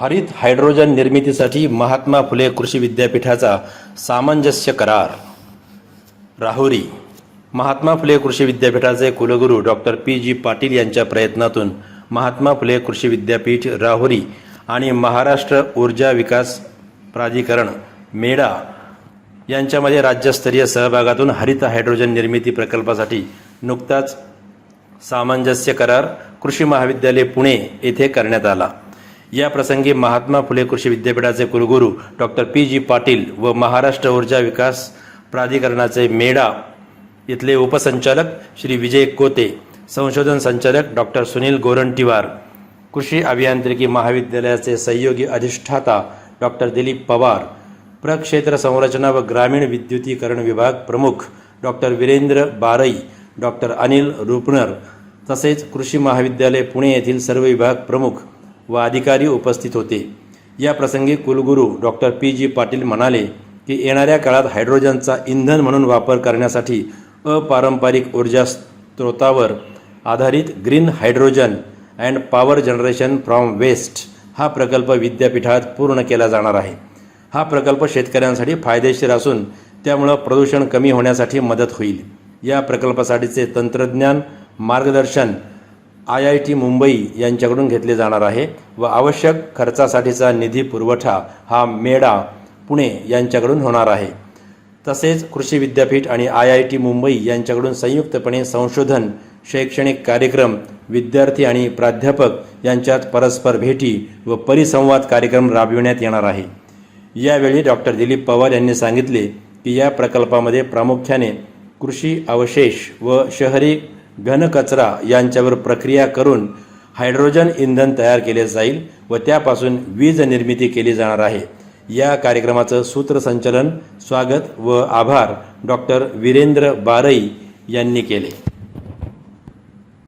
हरित हायड्रोजन निर्मितीसाठी महात्मा फुले कृषी विद्यापीठाचा सामंजस्य करार. राहुरी महात्मा फुले कृषी विद्यापीठाचे कुलगुरू डॉक्टर पी. जी. पाटील यांच्या प्रयत्नातून महात्मा फुले कृषी विद्यापीठ राहुरी आणि महाराष्ट्र ऊर्जा विकास प्राधिकरण मेडा यांच्यामध्ये राज्यस्तरीय सहभागातून हरित हायड्रोजन निर्मिती प्रकल्पासाठी नुकताच सामंजस्य करार कृषी महाविद्यालय पुणे येथे करण्यात आला. या प्रसंगी महात्मा फुले कृषी विद्यापीठाचे कुलगुरू डॉक्टर पी जी पाटील व महाराष्ट्र ऊर्जा विकास प्राधिकरणाचे मेडा इथले उपसंचालक श्री विजय कोते संशोधन संचालक डॉक्टर सुनील गोरंटीवार कृषी अभियांत्रिकी महाविद्यालयाचे सहयोगी अधिष्ठाता डॉक्टर दिलीप पवार प्रक्षेत्र संरचना व ग्रामीण विद्युतीकरण विभाग प्रमुख डॉक्टर वीरेंद्र बारई डॉक्टर अनिल रुपणर तसेच कृषी महाविद्यालय पुणे येथील सर्व विभाग प्रमुख व अधिकारी उपस्थित होते. या प्रसंगी कुलगुरू डॉक्टर पी जी पाटील म्हणाले की येणाऱ्या काळात हायड्रोजनचा इंधन म्हणून वापर करण्यासाठी अपारंपरिक ऊर्जा स्रोतावर आधारित green hydrogen and power generation from waste हा प्रकल्प विद्यापीठात पूर्ण केला जाणार आहे. हा प्रकल्प शेतकऱ्यांसाठी फायदेशीर असून त्यामुळं प्रदूषण कमी होण्यासाठी मदत होईल. या प्रकल्पासाठीचे तंत्रज्ञान मार्गदर्शन आय आय टी मुंबई यांच्याकडून घेतले जाणार आहे व आवश्यक खर्चासाठीचा निधी पुरवठा हा मेडा पुणे यांच्याकडून होणार आहे. तसेच कृषी विद्यापीठ आणि आय आय टी मुंबई यांच्याकडून संयुक्तपणे संशोधन शैक्षणिक कार्यक्रम विद्यार्थी आणि प्राध्यापक यांच्यात परस्पर भेटी व परिसंवाद कार्यक्रम राबविण्यात येणार आहे. यावेळी डॉक्टर दिलीप पवार यांनी सांगितले की या प्रकल्पामध्ये प्रामुख्याने कृषी अवशेष व शहरी घनकचरा यांच्यावर प्रक्रिया करून हायड्रोजन इंधन तयार केले जाईल व त्यापासून वीज निर्मिती केली जाणार आहे. या कार्यक्रमाचं सूत्रसंचलन स्वागत व आभार डॉक्टर वीरेंद्र बारई यांनी केले.